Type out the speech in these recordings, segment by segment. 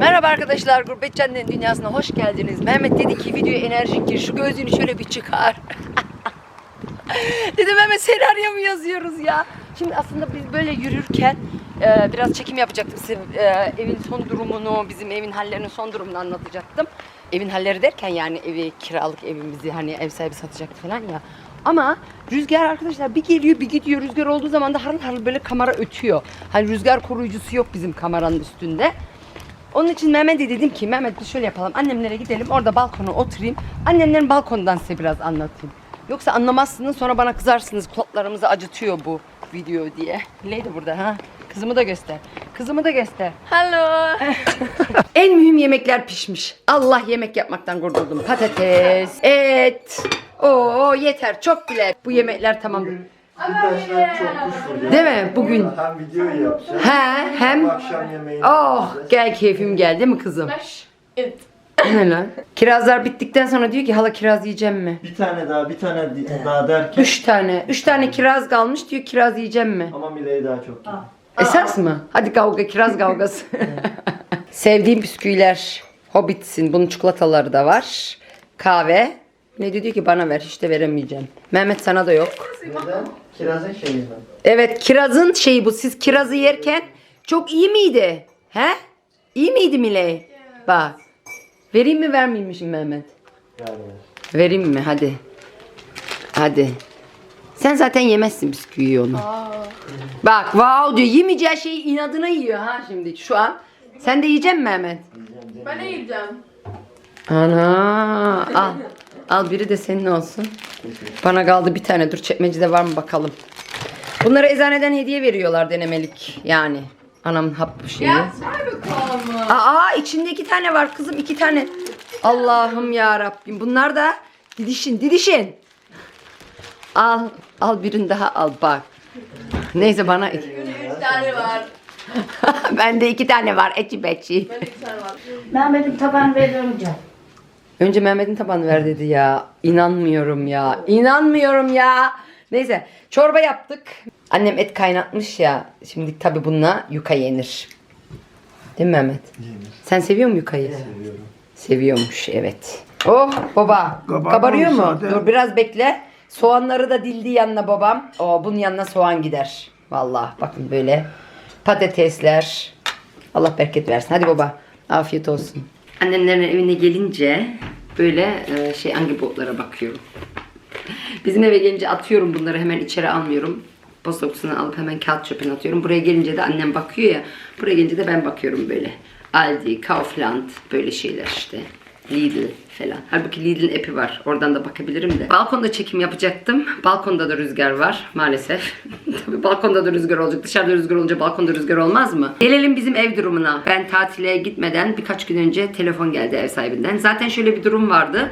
Merhaba arkadaşlar, Gurbet Cennet Dünyası'na hoş geldiniz. Mehmet dedi ki videoya enerjik gir, şu gözlüğünü şöyle bir çıkar. Dedim Mehmet senaryo mu yazıyoruz ya? Şimdi aslında biz böyle yürürken e, biraz çekim yapacaktım size. E, evin son durumunu, bizim evin hallerinin son durumunu anlatacaktım. Evin halleri derken yani evi, kiralık evimizi hani ev sahibi satacaktı falan ya. Ama rüzgar arkadaşlar bir geliyor bir gidiyor. Rüzgar olduğu zaman da harıl harıl böyle kamera ötüyor. Hani rüzgar koruyucusu yok bizim kameranın üstünde. Onun için Mehmet'e dedim ki Mehmet biz şöyle yapalım. Annemlere gidelim orada balkona oturayım. Annemlerin balkondan size biraz anlatayım. Yoksa anlamazsınız sonra bana kızarsınız. Kulaklarımızı acıtıyor bu video diye. Lady burada ha. Kızımı da göster. Kızımı da göster. Hello. En mühim yemekler pişmiş. Allah yemek yapmaktan kurtuldum. Patates, et. Oo yeter çok bile. Bu yemekler tamam. Arkadaşlar çok kuş vuruyor. Değil mi? Bugün. Hem videoyu yapacağız. He hem. Hem akşam yemeğini Oh yapacağız. gel keyfim geldi mi kızım? Ne lan? Kirazlar bittikten sonra diyor ki hala kiraz yiyeceğim mi? Bir tane daha, bir tane di- daha derken Üç tane. Üç tane kiraz kalmış diyor kiraz yiyeceğim mi? ama Mile'yi daha çok yiyor. Esas mı? Hadi kavga kiraz kavgası. Sevdiğim bisküviler. Hobbit'sin. Bunun çikolataları da var. Kahve. Ne diyor ki bana ver hiç de veremeyeceğim. Mehmet sana da yok. Neden? Kirazın şeyi mi? Evet kirazın şeyi bu. Siz kirazı yerken çok iyi miydi? He? İyi miydi Miley? Bak. Vereyim mi vermeyeyim mi şimdi Mehmet? Yani. Vereyim mi? Hadi. Hadi. Sen zaten yemezsin bisküviyi onu. Bak wow diyor. Yemeyeceği şeyi inadına yiyor ha şimdi şu an. Sen de yiyecek misin Mehmet? Ben de yiyeceğim. Ana al. Al biri de senin olsun. Bana kaldı bir tane. Dur çekmecede var mı bakalım. Bunları eczaneden hediye veriyorlar denemelik yani. Anamın hap şeyi. Ya. Aa içinde iki tane var kızım iki tane. Allah'ım ya Rabbim. Bunlar da didişin didişin. Al al birini daha al bak. Neyse bana Üç tane var. bende iki tane var eci beçi. Ben iki tane var. Mehmet'in taban veremeyeceğim. Önce Mehmet'in tabanı ver dedi ya. İnanmıyorum ya. İnanmıyorum ya. Neyse çorba yaptık. Annem et kaynatmış ya. Şimdi tabi bununla yuka yenir. Değil mi Mehmet? Yenir. Sen seviyor musun yukayı? Seviyorum. Seviyormuş evet. Oh baba. Kabarmamış Kabarıyor mu? zaten. Dur biraz bekle. Soğanları da dildi yanına babam. O bunun yanına soğan gider. Vallahi bakın böyle patatesler. Allah bereket versin. Hadi baba. Afiyet olsun. Annemlerin evine gelince böyle e, şey hangi botlara bakıyorum. Bizim eve gelince atıyorum bunları hemen içeri almıyorum. Posta kutusuna alıp hemen kağıt çöpüne atıyorum. Buraya gelince de annem bakıyor ya. Buraya gelince de ben bakıyorum böyle. Aldi, Kaufland böyle şeyler işte. Lidl falan. Halbuki Lidl'in app'i var. Oradan da bakabilirim de. Balkonda çekim yapacaktım. Balkonda da rüzgar var maalesef. Tabii balkonda da rüzgar olacak. Dışarıda rüzgar olunca balkonda rüzgar olmaz mı? Gelelim bizim ev durumuna. Ben tatile gitmeden birkaç gün önce telefon geldi ev sahibinden. Zaten şöyle bir durum vardı.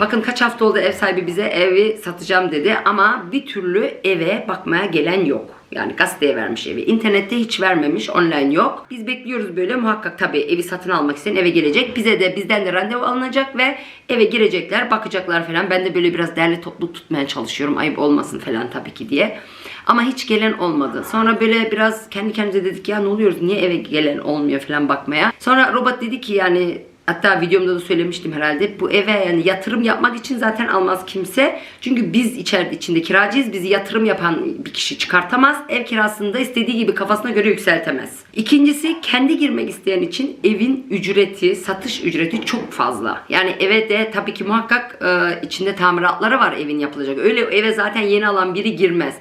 Bakın kaç hafta oldu ev sahibi bize evi satacağım dedi ama bir türlü eve bakmaya gelen yok. Yani gazeteye vermiş evi. İnternette hiç vermemiş. Online yok. Biz bekliyoruz böyle muhakkak tabii evi satın almak isteyen eve gelecek. Bize de bizden de randevu alınacak ve eve girecekler, bakacaklar falan. Ben de böyle biraz derli toplu tutmaya çalışıyorum. Ayıp olmasın falan tabii ki diye. Ama hiç gelen olmadı. Sonra böyle biraz kendi kendimize dedik ya ne oluyoruz? Niye eve gelen olmuyor falan bakmaya. Sonra robot dedi ki yani Hatta videomda da söylemiştim herhalde. Bu eve yani yatırım yapmak için zaten almaz kimse. Çünkü biz içeride içinde kiracıyız. Bizi yatırım yapan bir kişi çıkartamaz. Ev kirasını da istediği gibi kafasına göre yükseltemez. İkincisi kendi girmek isteyen için evin ücreti, satış ücreti çok fazla. Yani eve de tabii ki muhakkak e, içinde tamiratları var evin yapılacak. Öyle eve zaten yeni alan biri girmez.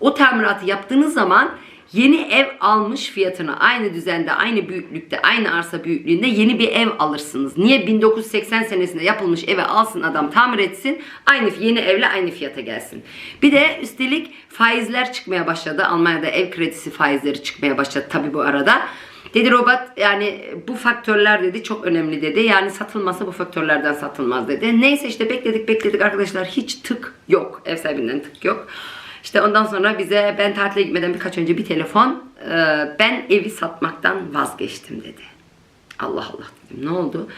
O tamiratı yaptığınız zaman Yeni ev almış fiyatına aynı düzende, aynı büyüklükte, aynı arsa büyüklüğünde yeni bir ev alırsınız. Niye 1980 senesinde yapılmış eve alsın adam tamir etsin, aynı yeni evle aynı fiyata gelsin. Bir de üstelik faizler çıkmaya başladı. Almanya'da ev kredisi faizleri çıkmaya başladı tabi bu arada. Dedi robot yani bu faktörler dedi çok önemli dedi. Yani satılmasa bu faktörlerden satılmaz dedi. Neyse işte bekledik bekledik arkadaşlar hiç tık yok. Ev sahibinden tık yok. İşte ondan sonra bize ben tatile gitmeden birkaç önce bir telefon e, ben evi satmaktan vazgeçtim dedi. Allah Allah dedim ne oldu?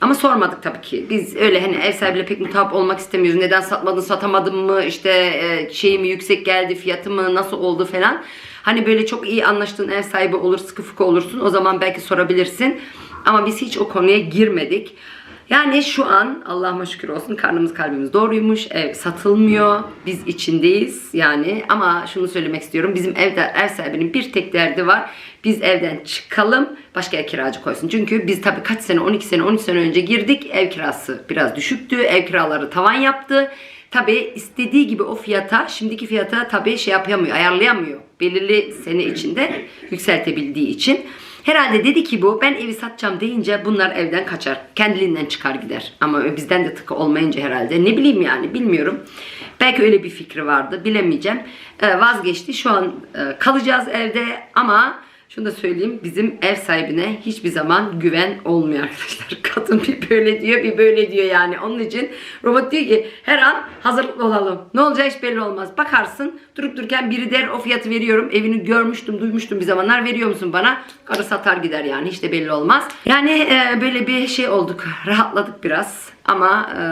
Ama sormadık tabii ki. Biz öyle hani ev sahibiyle pek mutabık olmak istemiyoruz. Neden satmadın satamadım mı işte e, şeyi mi yüksek geldi fiyatı mı nasıl oldu falan. Hani böyle çok iyi anlaştığın ev sahibi olur sıkı fıkı olursun o zaman belki sorabilirsin. Ama biz hiç o konuya girmedik. Yani şu an Allah'ıma şükür olsun karnımız kalbimiz doğruymuş. Ev satılmıyor. Biz içindeyiz yani. Ama şunu söylemek istiyorum. Bizim evde ev sahibinin bir tek derdi var. Biz evden çıkalım. Başka ev kiracı koysun. Çünkü biz tabii kaç sene 12 sene 13 sene önce girdik. Ev kirası biraz düşüktü. Ev kiraları tavan yaptı. Tabii istediği gibi o fiyata, şimdiki fiyata tabii şey yapamıyor, ayarlayamıyor. Belirli sene içinde yükseltebildiği için. Herhalde dedi ki bu ben evi satacağım deyince bunlar evden kaçar. Kendiliğinden çıkar gider. Ama bizden de tıkı olmayınca herhalde. Ne bileyim yani bilmiyorum. Belki öyle bir fikri vardı bilemeyeceğim. Ee, vazgeçti. Şu an e, kalacağız evde ama şunu da söyleyeyim bizim ev sahibine hiçbir zaman güven olmuyor arkadaşlar. Kadın bir böyle diyor bir böyle diyor yani. Onun için robot diyor ki her an hazırlıklı olalım. Ne olacağı hiç belli olmaz. Bakarsın durup dururken biri der o fiyatı veriyorum. Evini görmüştüm duymuştum bir zamanlar veriyor musun bana? Karı satar gider yani hiç de belli olmaz. Yani e, böyle bir şey olduk. Rahatladık biraz. Ama e,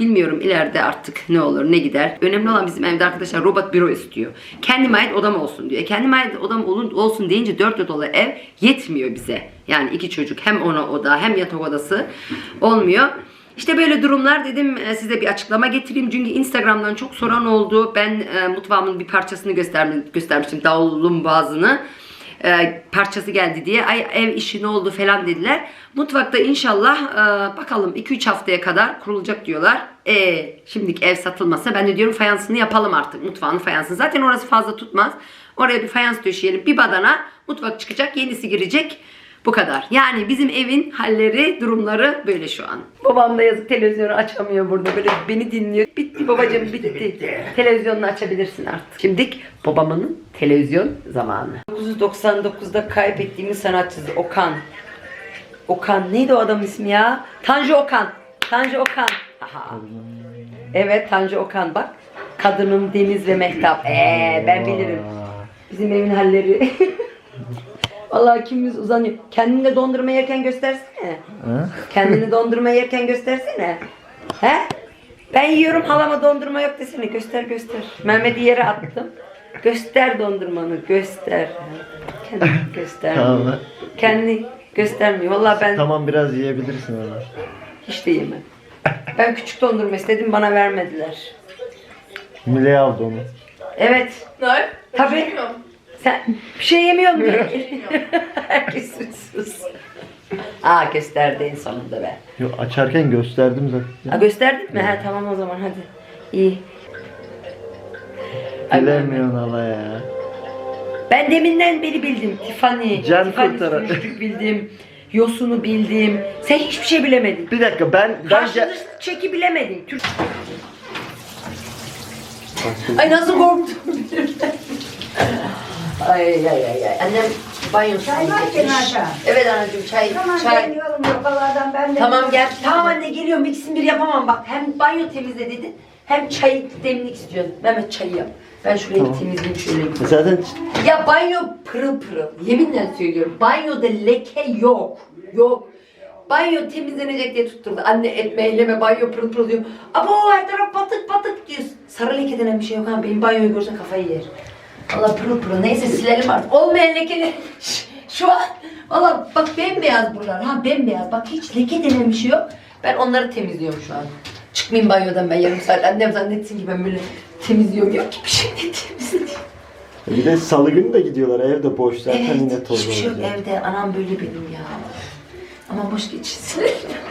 Bilmiyorum ileride artık ne olur ne gider. Önemli olan bizim evde arkadaşlar robot büro istiyor. Kendime ait odam olsun diyor. E, kendime ait odam olun, olsun deyince 4 odalı ev yetmiyor bize. Yani iki çocuk hem ona oda hem yatak odası olmuyor. İşte böyle durumlar dedim e, size bir açıklama getireyim. Çünkü Instagram'dan çok soran oldu. Ben e, mutfağımın bir parçasını göstermi- göstermiştim. Davulun bazını e, parçası geldi diye ay ev işi ne oldu falan dediler. Mutfakta inşallah e, bakalım 2-3 haftaya kadar kurulacak diyorlar. E, şimdiki ev satılmasa ben de diyorum fayansını yapalım artık mutfağın fayansını. Zaten orası fazla tutmaz. Oraya bir fayans döşeyelim. Bir badana mutfak çıkacak yenisi girecek. Bu kadar. Yani bizim evin halleri, durumları böyle şu an. Babam da yazık televizyonu açamıyor burada. Böyle beni dinliyor. Bitti babacığım bitti. Televizyonunu açabilirsin artık. Şimdi babamın televizyon zamanı. 1999'da kaybettiğimiz sanatçısı Okan. Okan neydi o adamın ismi ya? Tanju Okan. Tanju Okan. Aha. Evet Tanju Okan bak. Kadınım Deniz ve Mehtap. Ee ben bilirim. Bizim evin halleri. Vallahi kimimiz uzanıyor. Kendini de dondurma yerken göstersene. Kendini dondurma yerken göstersene. He? Ben yiyorum halama dondurma yok desene. Göster göster. Mehmet'i yere attım. Göster dondurmanı göster. Kendini göster. Tamam. Kendini göstermiyor. Vallahi ben Tamam biraz yiyebilirsin onu. hiç de yemem. Ben küçük dondurma istedim bana vermediler. Mile aldı onu. Evet. Ne? Tabii. Bilmiyorum. Sen bir şey yemiyor musun? Herkes suçsuz. Aa gösterdi en sonunda be. Yok açarken gösterdim zaten. Ha, gösterdin mi? Ha tamam o zaman hadi. İyi. Ay, Bilemiyorsun hala ya. Ben deminden beri bildim. Tiffany. Can Tiffany kurtaran. sürücülük bildim. Yosunu bildim. Sen hiçbir şey bilemedin. Bir dakika ben bence... Karşılıklı çeki bilemedin. Türk... Ay nasıl korktum. ay ay ay ay. Annem banyo Çay var kenarda. Evet anneciğim çay. Tamam çay. geliyorum yukalardan ben de. Tamam gel. Tamam anne geliyorum. İkisini bir yapamam bak. Hem banyo temizle dedin. Hem çay demlik istiyorsun. Mehmet çayı yap. Ben şurayı bir temizleyeyim şöyle. bir. Zaten Ya banyo pırıl pırıl. Yeminle söylüyorum. Banyoda leke yok. Yok. Banyo temizlenecek diye tutturdu. Anne etme eyleme banyo pırıl pırıl diyor. Abo her taraf batık batık diyor. Sarı leke denen bir şey yok ha. Benim banyoyu görse kafayı yer. Valla pırıl pırıl. Neyse silelim artık. Olmayan lekeler. Ş- Şu an valla bak bembeyaz buralar. Ha bembeyaz. Bak hiç leke denen bir şey yok. Ben onları temizliyorum şu an. Çıkmayayım banyodan ben yarım saat. Annem zannetsin ki ben böyle temizliyorum. Yok ki bir şey ne temizliyorum. bir de salı günü de gidiyorlar evde boş zaten Evet, yine toz hiçbir şey yok olacak. evde. Anam böyle benim ya. Ama boş geçirsin.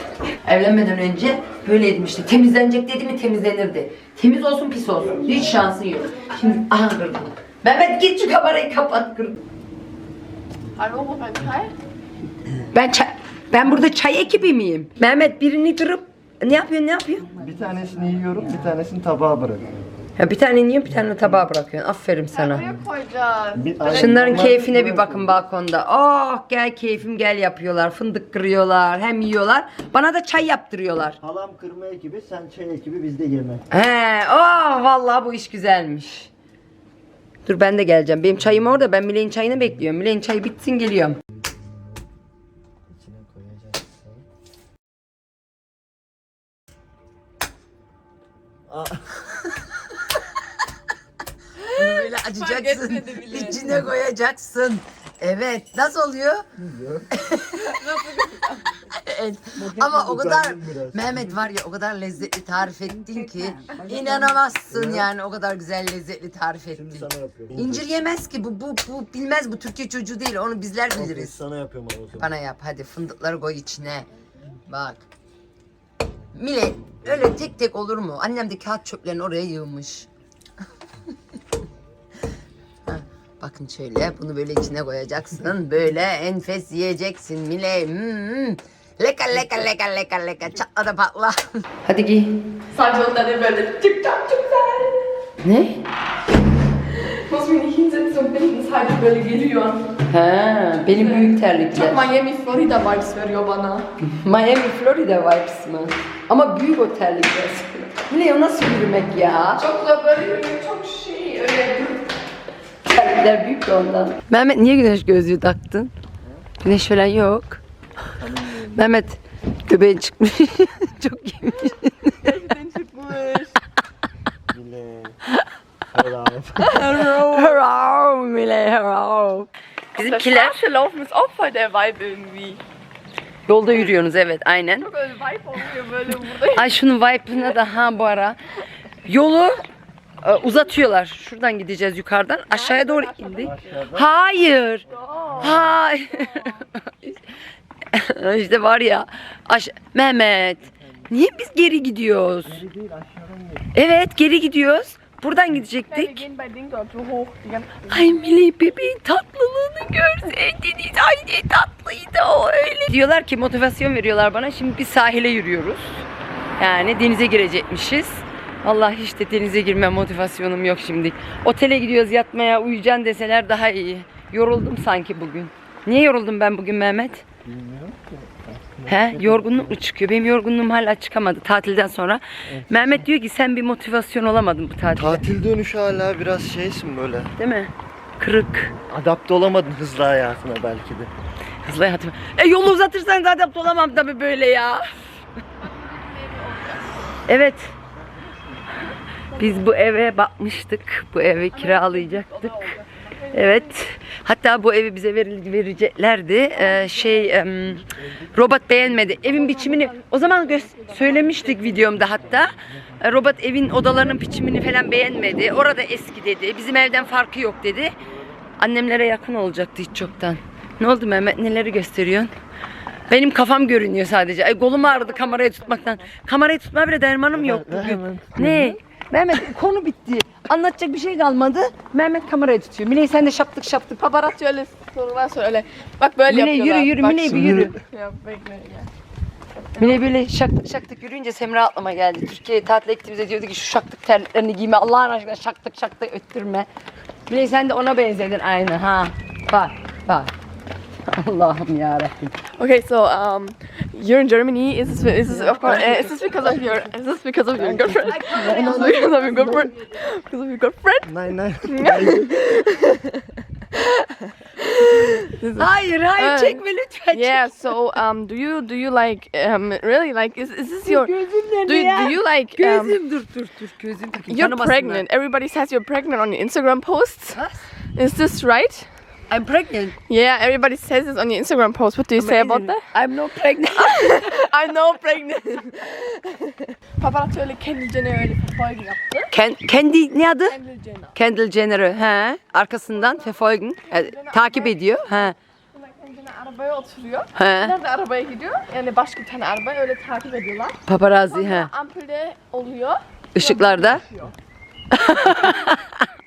Evlenmeden önce böyleydim işte. Temizlenecek dedi mi temizlenirdi. Temiz olsun pis olsun. Hiç şansın yok. Şimdi aha kırdım. Mehmet git şu kamerayı kapat kırdım. Hallo, mein Teil? Ben çay, ben burada çay ekibi miyim? Mehmet birini kırıp ne yapıyorsun ne yapıyorsun? Bir tanesini yiyorum bir tanesini tabağa bırakıyorum. Ya bir tane yiyorsun bir tane tabağa bırakıyorsun. Aferin sana. Buraya koyacağız. Bir- Şunların normal keyfine bir bakın balkonda. Oh gel keyfim gel yapıyorlar. Fındık kırıyorlar hem yiyorlar. Bana da çay yaptırıyorlar. Halam kırma ekibi, sen çay ekibi, bizde yemek. He, oh vallahi bu iş güzelmiş. Dur ben de geleceğim. Benim çayım orada. Ben Mile'nin çayını bekliyorum. Mile'nin çayı bitsin geliyorum. İçine koyacaksın. Bile. İçine koyacaksın. Evet. Nasıl oluyor? Nasıl et. Ama o kadar. Mehmet var ya o kadar lezzetli tarif ettin ki inanamazsın yani o kadar güzel lezzetli tarif Şimdi ettin. sana yapıyorum. İncir yemez ki bu bu bu bilmez bu Türkiye çocuğu değil onu bizler Biliriz. Sana yapıyorum o zaman. Bana yap hadi fındıkları koy içine. Bak. Mile öyle tek tek olur mu? Annem de kağıt çöplerini oraya yığmış. Bakın şöyle bunu böyle içine koyacaksın. Böyle enfes yiyeceksin Mile. Hmm. Leka leka leka leka leka çatla da patla. Hadi giy. Sadece ondan böyle çıkacak çok güzel. Ne? Muss mich nicht hinsetzen und binden, sadece böyle geliyor. Ha, benim büyük Çok terlikler. Miami, Florida vibes veriyor bana. Miami, Florida vibes mı? Ama büyük o terlikler. Mile o nasıl yürümek ya? Çok da böyle çok şey öyle. Terlikler büyük de ondan. Mehmet niye güneş gözlüğü taktın? Güneş falan yok. Mehmet göbeğin çıkmış. Çok iyiymiş. Bile. Mile hello. Bizimkiler Straße laufen ist auch voll der Vibe irgendwie. yolda yürüyorsunuz evet aynen. Çok öyle vibe oluyor böyle burada. Ay şunun vibe'ına da ha bu ara. Yolu e, uzatıyorlar. Şuradan gideceğiz yukarıdan. Aşağıya doğru indik. Hayır. Hayır. işte var ya. Aş Mehmet. Niye biz geri gidiyoruz? Evet geri gidiyoruz. Buradan gidecektik. Ay Melih bebeğin tatlılığını görseydiniz. Ay ne tatlıydı o öyle. Diyorlar ki motivasyon veriyorlar bana. Şimdi biz sahile yürüyoruz. Yani denize girecekmişiz. Allah hiç de denize girme motivasyonum yok şimdi. Otele gidiyoruz yatmaya uyuyacaksın deseler daha iyi. Yoruldum sanki bugün. Niye yoruldum ben bugün Mehmet? Bilmiyorum ki. He, yorgunluk mu çıkıyor? Benim yorgunluğum hala çıkamadı tatilden sonra. Mehmet diyor ki sen bir motivasyon olamadın bu tatilde. Tatil dönüşü hala biraz şeysin böyle. Değil mi? Kırık. Adapte olamadın hızlı hayatına belki de. Hızlı hayatım. E yolu uzatırsan zaten olamam tabii böyle ya. Evet. Biz bu eve bakmıştık. Bu evi kiralayacaktık. Evet. Hatta bu evi bize veril- vereceklerdi. Ee, şey em, robot beğenmedi. Evin biçimini o zaman söylemiştik videomda hatta. E, Robot evin odalarının biçimini falan beğenmedi. Orada eski dedi. Bizim evden farkı yok dedi. Annemlere yakın olacaktı hiç çoktan. Ne oldu Mehmet? Neleri gösteriyorsun? Benim kafam görünüyor sadece. Ay kolum ağrıdı kamerayı tutmaktan. Kamerayı tutma bile dermanım yok bugün. Ne? Mehmet konu bitti. Anlatacak bir şey kalmadı. Mehmet kamerayı tutuyor. Miley sen de şaptık şaptık. Paparazzi öyle sorular sor öyle. Bak böyle Miley yapıyorlar. yürü yürü Bak Miley bir yürü. Ya bekle ya. Miley böyle şaktık şaktık yürüyünce Semra aklıma geldi. Türkiye'ye tatile gittiğimizde diyordu ki şu şaktık terliklerini giyme. Allah'ın aşkına şaktık şaktık öttürme. Miley sen de ona benzedin aynı ha. Bak bak. Allah'ım yarabbim. Okay, so um, you're in Germany. Is this is this of course? Uh, is this because of your? Is this because of your girlfriend? Is this because of your girlfriend? Because of your girlfriend? Nein nein. Hayır hayır Ay. çekme lütfen. Yeah. So um, do you do you like um really like is is this your? Gözüm Do you, do you like um? Gözüm dur dur dur gözüm takayım. You're pregnant. Everybody says you're pregnant on your Instagram posts. What? Is this right? I'm pregnant. Yeah, everybody says this on your Instagram post. What do you say about that? I'm not pregnant. I know pregnant. Paparazzi öyle kendi Jenner öyle verfolgen yaptı. Ken, kendi ne adı? Kendall Jenner. Kendall Jenner'ı he arkasından verfolgen e, takip ediyor he kendine arabaya oturuyor. he Nerede arabaya gidiyor? Yani başka bir tane araba öyle takip ediyorlar. paparazzi he ampulde oluyor. ışıklarda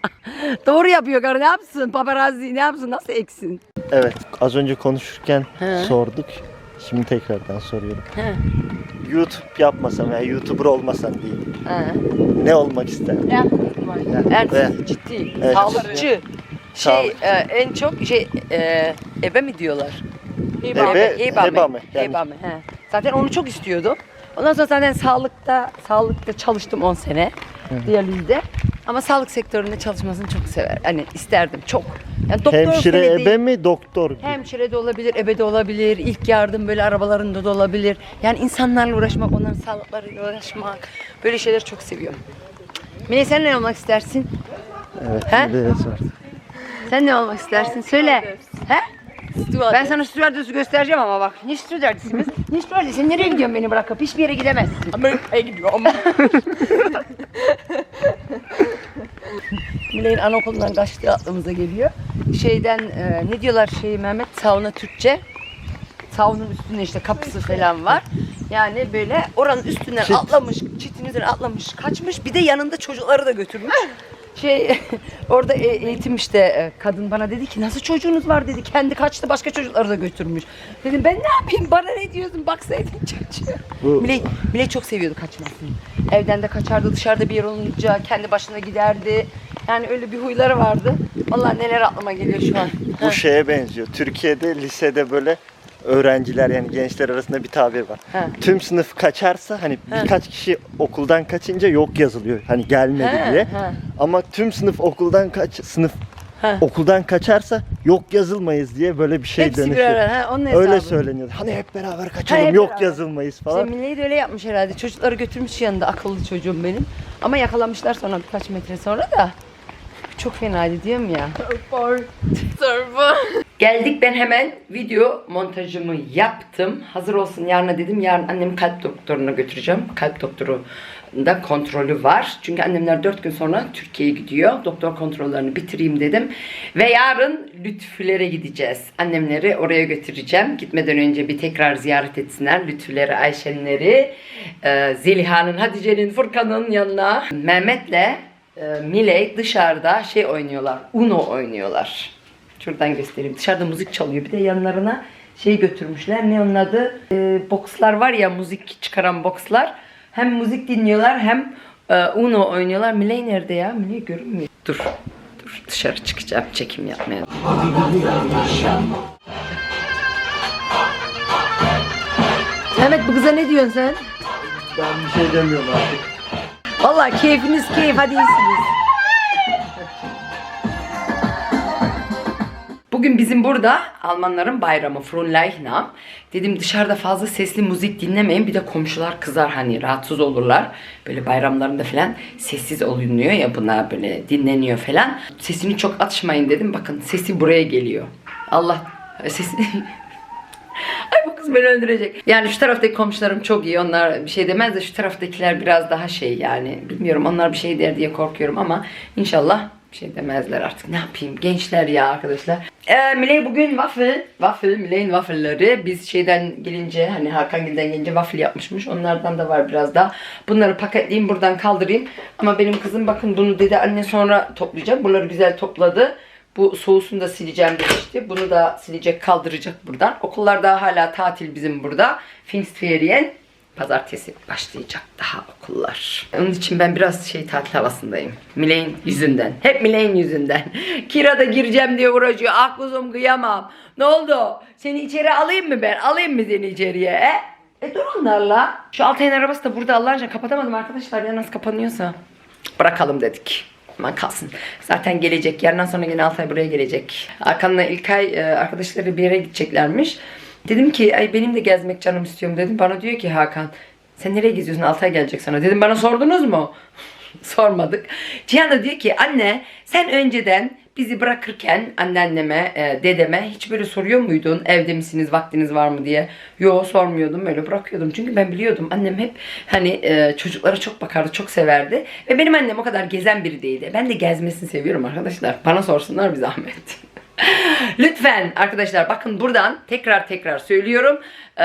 doğru yapıyor karı ne yapsın paparazzi ne yapsın nasıl eksin Evet az önce konuşurken He. sorduk. Şimdi tekrardan soruyorum. He. YouTube yapmasam veya YouTuber olmasam diyeyim. he Ne olmak isterdim? Ya. Ertesi Evet. ciddi Evet. sağlıkçı şey Sağlık. e, en çok şey e, ebe mi diyorlar Ebe, Eba mı? mı? Yani- Eba mı? He. Zaten onu çok istiyordum. Ondan sonra zaten sağlıkta sağlıkta çalıştım 10 sene diyalizde. Ama sağlık sektöründe çalışmasını çok sever. Hani isterdim çok. Yani doktor Hemşire falan ebe değil. mi doktor? Hemşire de olabilir, ebe de olabilir, ilk yardım böyle arabalarında da olabilir. Yani insanlarla uğraşmak, onların sağlıklarıyla uğraşmak. Böyle şeyleri çok seviyorum. Mine sen ne olmak istersin? Evet. He? bir de sor. Sen ne olmak istersin? Söyle. He? Ben sana stüdyodüsü göstereceğim ama bak. Ne stüdyodüsümüz? Ne stüdyodüsü? Sen nereye gidiyorsun beni bırakıp? Hiçbir yere gidemezsin. Amerika'ya gidiyorum. Miley'in anaokulundan kaçtığı aklımıza geliyor. Şeyden e, ne diyorlar şey Mehmet? Sauna Türkçe. Saunun üstünde işte kapısı falan var. Yani böyle oranın üstünden atlamış, çitin üzerine atlamış, kaçmış. Bir de yanında çocukları da götürmüş. Şey orada e- eğitim işte e, kadın bana dedi ki nasıl çocuğunuz var dedi. Kendi kaçtı başka çocukları da götürmüş. Dedim ben ne yapayım bana ne diyorsun baksaydın çocuğa. Bu- Miley, Miley çok seviyordu kaçmasını. Evden de kaçardı dışarıda bir yer olunca kendi başına giderdi. Yani öyle bir huyları vardı. Vallahi neler aklıma geliyor şu an. Bu şeye benziyor. Türkiye'de lisede böyle öğrenciler yani gençler arasında bir tabir var. Ha. Tüm sınıf kaçarsa hani birkaç kişi okuldan kaçınca yok yazılıyor. Hani gelmedi Ha, diye. ha. Ama tüm sınıf okuldan kaç sınıf Ha. okuldan kaçarsa yok yazılmayız diye böyle bir şey Hepsi bir dönüşüyor. arada. Ha, onun hesabı. Öyle söyleniyor. Hani hep beraber kaçalım hep yok beraber. yazılmayız İşte falan. Milli de öyle yapmış herhalde. Çocukları götürmüş yanında akıllı çocuğum benim. Ama yakalamışlar sonra birkaç metre sonra da. Çok fenaydı diyorum ya. Sorba. Geldik ben hemen video montajımı yaptım. Hazır olsun yarına dedim. Yarın annemi kalp doktoruna götüreceğim. Kalp doktoru da kontrolü var. Çünkü annemler 4 gün sonra Türkiye'ye gidiyor. Doktor kontrollerini bitireyim dedim. Ve yarın Lütfüler'e gideceğiz. Annemleri oraya götüreceğim. Gitmeden önce bir tekrar ziyaret etsinler. Lütfüleri, Ayşenleri, e, Zeliha'nın, Hatice'nin, Furkan'ın yanına. Mehmet'le e, Miley dışarıda şey oynuyorlar. Uno oynuyorlar. Şuradan göstereyim. Dışarıda müzik çalıyor. Bir de yanlarına şey götürmüşler. Ne onun adı? Ee, bokslar var ya müzik çıkaran bokslar. Hem müzik dinliyorlar hem e, Uno oynuyorlar. Miley nerede ya? Miley görünmüyor. Dur. Dur dışarı çıkacağım çekim yapmaya. Mehmet bu kıza ne diyorsun sen? Ben bir şey demiyorum artık. Vallahi keyfiniz keyif hadi iyisiniz. Bugün bizim burada Almanların bayramı Fronleichnam. Dedim dışarıda fazla sesli müzik dinlemeyin. Bir de komşular kızar hani rahatsız olurlar. Böyle bayramlarında falan sessiz olunuyor ya buna böyle dinleniyor falan. Sesini çok açmayın dedim. Bakın sesi buraya geliyor. Allah sesi Ay bu kız beni öldürecek. Yani şu taraftaki komşularım çok iyi. Onlar bir şey demez de şu taraftakiler biraz daha şey yani. Bilmiyorum onlar bir şey der diye korkuyorum ama inşallah bir şey demezler artık. Ne yapayım? Gençler ya arkadaşlar. Ee, Miley bugün waffle. Waffle. Miley'in waffle'ları. Biz şeyden gelince hani Hakan Gil'den gelince waffle yapmışmış. Onlardan da var biraz daha. Bunları paketleyeyim buradan kaldırayım. Ama benim kızım bakın bunu dedi anne sonra toplayacağım. Bunları güzel topladı. Bu soğusunu da sileceğim demişti. Bunu da silecek kaldıracak buradan. Okullar daha hala tatil bizim burada. Pfingstferien. Pazartesi başlayacak daha okullar. Onun için ben biraz şey tatil havasındayım. Miley'in yüzünden. Hep Miley'in yüzünden. Kira da gireceğim diye uğraşıyor. Ah kuzum kıyamam. Ne oldu? Seni içeri alayım mı ben? Alayım mı seni içeriye? E, e dur onlarla. Şu Altay'ın arabası da burada Allah aşkına kapatamadım arkadaşlar. Ya nasıl kapanıyorsa. Bırakalım dedik. Aman kalsın. Zaten gelecek. Yarından sonra yine Altay buraya gelecek. Hakan'la İlkay e, arkadaşları bir yere gideceklermiş. Dedim ki ay benim de gezmek canım istiyorum dedim. Bana diyor ki Hakan sen nereye geziyorsun Altay gelecek sana. Dedim bana sordunuz mu? Sormadık. Cihan da diyor ki anne sen önceden bizi bırakırken anneanneme, e, dedeme hiç böyle soruyor muydun? Evde misiniz, vaktiniz var mı diye. Yo sormuyordum, öyle bırakıyordum. Çünkü ben biliyordum annem hep hani e, çocuklara çok bakardı, çok severdi. Ve benim annem o kadar gezen biri değildi. Ben de gezmesini seviyorum arkadaşlar. Bana sorsunlar bir zahmet. Lütfen arkadaşlar bakın buradan tekrar tekrar söylüyorum. Ee,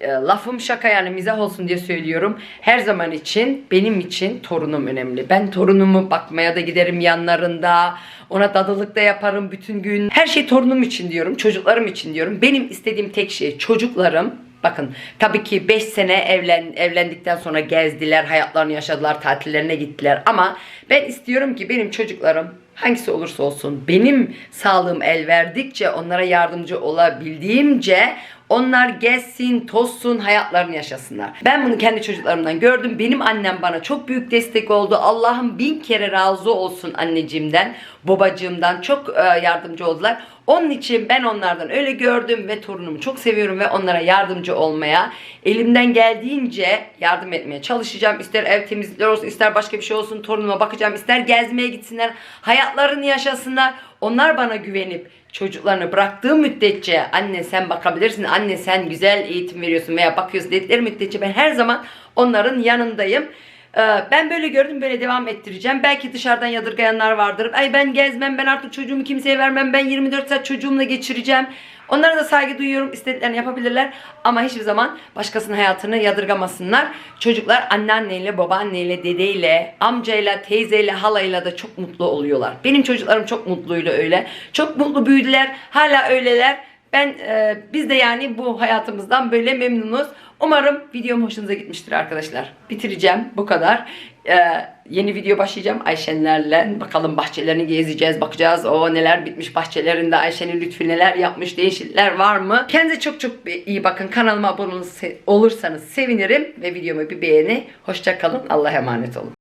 e, lafım şaka yani mizah olsun diye söylüyorum. Her zaman için benim için torunum önemli. Ben torunumu bakmaya da giderim yanlarında. Ona dadılık da yaparım bütün gün. Her şey torunum için diyorum. Çocuklarım için diyorum. Benim istediğim tek şey çocuklarım Bakın tabii ki 5 sene evlen, evlendikten sonra gezdiler, hayatlarını yaşadılar, tatillerine gittiler. Ama ben istiyorum ki benim çocuklarım hangisi olursa olsun benim sağlığım el verdikçe onlara yardımcı olabildiğimce onlar gezsin, tozsun, hayatlarını yaşasınlar. Ben bunu kendi çocuklarımdan gördüm. Benim annem bana çok büyük destek oldu. Allah'ım bin kere razı olsun anneciğimden, babacığımdan çok e, yardımcı oldular. Onun için ben onlardan öyle gördüm ve torunumu çok seviyorum ve onlara yardımcı olmaya, elimden geldiğince yardım etmeye çalışacağım. İster ev temizlikleri olsun, ister başka bir şey olsun torunuma bakacağım, ister gezmeye gitsinler, hayatlarını yaşasınlar. Onlar bana güvenip çocuklarını bıraktığı müddetçe anne sen bakabilirsin, anne sen güzel eğitim veriyorsun veya bakıyorsun dedikleri müddetçe ben her zaman onların yanındayım. Ee, Ben böyle gördüm böyle devam ettireceğim. Belki dışarıdan yadırgayanlar vardır. Ay ben gezmem ben artık çocuğumu kimseye vermem ben 24 saat çocuğumla geçireceğim. Onlara da saygı duyuyorum. istediklerini yapabilirler. Ama hiçbir zaman başkasının hayatını yadırgamasınlar. Çocuklar anneanneyle, babaanneyle, dedeyle, amcayla, teyzeyle, halayla da çok mutlu oluyorlar. Benim çocuklarım çok mutluydu öyle. Çok mutlu büyüdüler. Hala öyleler. Ben e, biz de yani bu hayatımızdan böyle memnunuz. Umarım videom hoşunuza gitmiştir arkadaşlar. Bitireceğim bu kadar. E, yeni video başlayacağım Ayşenlerle. Bakalım bahçelerini gezeceğiz, bakacağız. O neler bitmiş bahçelerinde Ayşe'nin lütfü neler yapmış, değişiklikler var mı? Kendinize çok çok iyi bakın. Kanalıma abone olursanız sevinirim ve videomu bir beğeni. Hoşça kalın. Allah'a emanet olun.